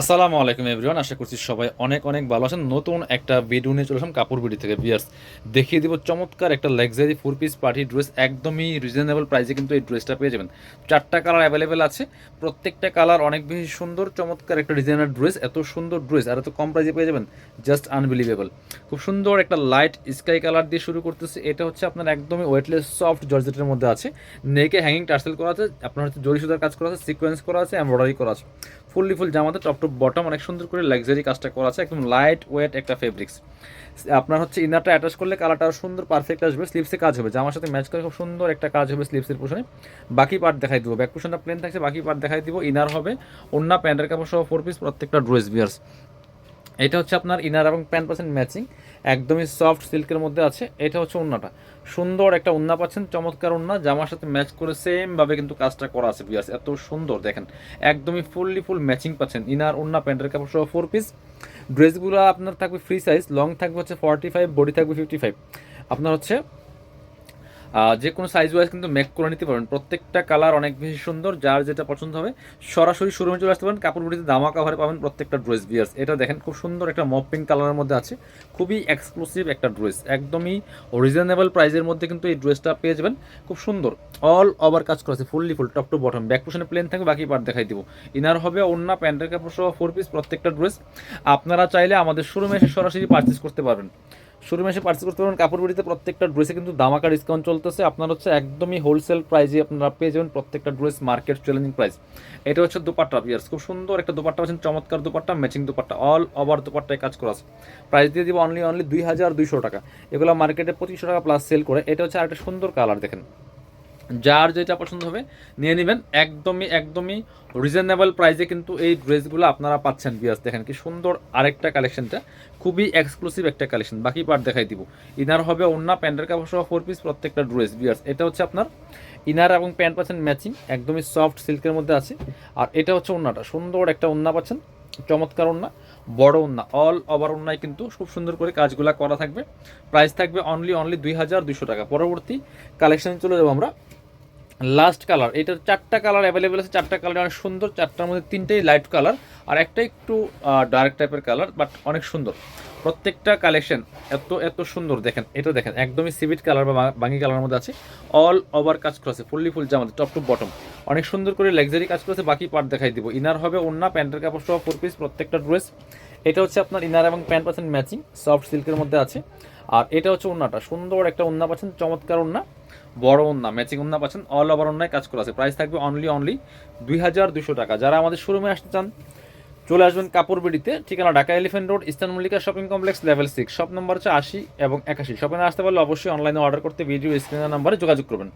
আসসালামু আলাইকুম এভরিওয়ান, আশা করছি সবাই অনেক অনেক ভালো আছেন। নতুন একটা ভিডিও নিয়ে চলে কাপড় বিডি থেকে। বিয়ার্স দেখিয়ে দিব চমৎকার একটা luxury four piece party dress একদমই রিজনেবল প্রাইসে কিন্তু এই ড্রেসটা পেয়ে যাবেন। চারটা কালার অ্যাভেলেবেল আছে, প্রত্যেকটা কালার অনেক বেশি সুন্দর, চমৎকার একটা ডিজাইনার ড্রেস এত সুন্দর ড্রেস আর এত কম প্রাইসে পেয়ে যাবেন জাস্ট আনবিলিভেবল খুব সুন্দর একটা লাইট স্কাই কালার দিয়ে শুরু করতেছে। এটা হচ্ছে আপনার একদমই ওয়েটলেস সফট জর্জেটের মধ্যে আছে। নেকে হ্যাঙ্গিং টার্সেল করা আছে, আপনার হচ্ছে জরি সুতার কাজ করা আছে সিকোয়েন্স করা আছে এমব্রয়ডারি করা আছে। ফুললি ফুল জামাতে টপ টপ বটম অনেক সুন্দর করে লাক্সারি কাজটা করা আছে, একদম লাইট ওয়েট একটা ফেব্রিক্স আপনার হচ্ছে ইনারটা অ্যাটাচ করলে কালারটা সুন্দর পারফেক্ট আসবে স্লিপসে কাজ হবে, জামার সাথে ম্যাচ করে খুব সুন্দর একটা কাজ হবে স্লিপসের পোশনে বাকি পার্ট দেখাই দিব ব্যাক পোশনটা প্লেন থাকছে, বাকি পার্ট দেখাই দিব ইনার হবে অন্য প্যান্টের কাপড় সহ ফোর পিস প্রত্যেকটা ড্রেস বিয়ার্স এটা হচ্ছে আপনার ইনার এবং প্যান্ট পাচ্ছেন ম্যাচিং একদমই সফট সিল্কের মধ্যে আছে, এটা হচ্ছে উন্নাটা সুন্দর একটা উন্না পাচ্ছেন, চমৎকার উন্না জামার সাথে ম্যাচ করে সেমভাবে কিন্তু কাজটা করা আছে বিয়ার্স এত সুন্দর, দেখেন। একদমই ফুললি ফুল ম্যাচিং পাচ্ছেন ইনার উন্না প্যান্টের কাপড় সহ ফোর পিস ড্রেসগুলো আপনার থাকবে ফ্রি সাইজ লং থাকবে হচ্ছে ফর্টি ফাইভ বডি থাকবে ফিফটি ফাইভ আপনার হচ্ছে যে কোনো সাইজ ওয়াইজ কিন্তু মেক করে নিতে পারবেন। প্রত্যেকটা কালার অনেক বেশি সুন্দর, যার যেটা পছন্দ হবে, সরাসরি শোরুমে চলে আসতে পারেন। কাপড় বুটিতে দামা কাভারে পাবেন প্রত্যেকটা ড্রেস বিয়ার্স এটা দেখেন খুব সুন্দর একটা মপ পিঙ্ক কালারের মধ্যে আছে। খুবই এক্সক্লুসিভ একটা ড্রেস একদমই রিজনেবল প্রাইসের মধ্যে কিন্তু এই ড্রেসটা পেয়ে যাবেন। খুব সুন্দর। অল ওভার কাজ করা আছে fully full top to bottom back পোশনে plain থাকবে, বাকি পার্ট দেখাই দিব। ইনার হবে অন্য প্যান্টের কাপড় সহ ফোর পিস প্রত্যেকটা ড্রেস আপনারা চাইলে আমাদের শোরুমে এসে সরাসরি পারচেস করতে পারবেন। শোরুমে মাসে পার্চেস করতে পারবেন। কাপড় বাড়িতে প্রত্যেকটা ড্রেসে কিন্তু দামাকা ডিসকাউন্ট চলতেছে। আপনার হচ্ছে একদমই হোলসেল প্রাইসে আপনারা পেয়ে যাবেন প্রত্যেকটা ড্রেস মার্কেট চ্যালেঞ্জিং প্রাইস এটা হচ্ছে দুপাট্টা ইয়ার্স খুব সুন্দর একটা দুপাট্টা পাচ্ছেন, চমৎকার dupatta matching dupatta. All over দুপাট্টায় কাজ করা আছে। প্রাইস দিয়ে দিব অনলি অনলি দুই হাজার দুইশো টাকা। এগুলো মার্কেটে পঁচিশশো টাকা প্লাস সেল করে। এটা হচ্ছে আর একটা সুন্দর কালার দেখেন। যার যেটা পছন্দ হবে নিয়ে নেবেন। একদমই একদমই রিজনেবল প্রাইসে কিন্তু এই ড্রেসগুলো আপনারা পাচ্ছেন বিয়াস দেখেন কি সুন্দর আরেকটা কালেকশনটা খুবই এক্সক্লুসিভ একটা কালেকশন বাকি পার্ট দেখাই দিব। ইনার হবে অন্য প্যান্টের কাপড় সহ ফোর পিস প্রত্যেকটা ড্রেস বিয়ার্স এটা হচ্ছে আপনার ইনার এবং প্যান্ট পাচ্ছেন ম্যাচিং একদমই সফট সিল্কের মধ্যে আছে। আর এটা হচ্ছে ওন্নাটা সুন্দর একটা ওন্না পাচ্ছেন। চমৎকার ওন্না বড় ওন্না অল ওভার ওন্নায় কিন্তু খুব সুন্দর করে কাজগুলো করা থাকবে। প্রাইস থাকবে অনলি অনলি দুই হাজার দুইশো টাকা। পরবর্তী কালেকশনে চলে যাব আমরা। লাস্ট কালার, এটার চারটা কালার অ্যাভেলেবেল আছে, চারটা কালার অনেক সুন্দর, চারটার মধ্যে তিনটেই লাইট কালার আর একটা একটু ডার্ক টাইপের কালার বাট অনেক সুন্দর। প্রত্যেকটা কালেকশন এত এত সুন্দর, দেখেন, এটা দেখেন, একদমই সিভিট কালার বা বাঙ্গি কালারের মধ্যে আছে। অল ওভার কাজ করেছে ফুললি ফুল জামাতে টপ টু বটম অনেক সুন্দর করে লাক্সারি কাজ করেছে, বাকি পার্ট দেখাই দিব। ইনার হবে অন্য প্যান্টের কাপড় সহ ফোর পিস প্রত্যেকটা ড্রেস এটা হচ্ছে আপনার ইনার এবং প্যান্ট পাচ্ছেন ম্যাচিং সফট সিল্কের মধ্যে আছে। আর এটা হচ্ছে ওন্নাটা সুন্দর একটা ওন্না পাচ্ছেন, চমৎকার ওন্না বড় ওন্না ম্যাচিং ওন্না পাচ্ছেন অল ওভার ওন্নায় কাজ করা আছে। প্রাইস থাকবে অনলি অনলি দুই হাজার দুশো টাকা। যারা আমাদের শোরুমে আসতে চান, চলে আসবেন কাপড় বিডিতে, ঠিকানা Dhaka elephant road eastern Mallika shopping complex level six shop number হচ্ছে আশি এবং একাশি। শপিংয়ে আসতে পারলে অবশ্যই অনলাইনে অর্ডার করতে ভিডিও স্ক্রিনের নাম্বারে যোগাযোগ করবেন।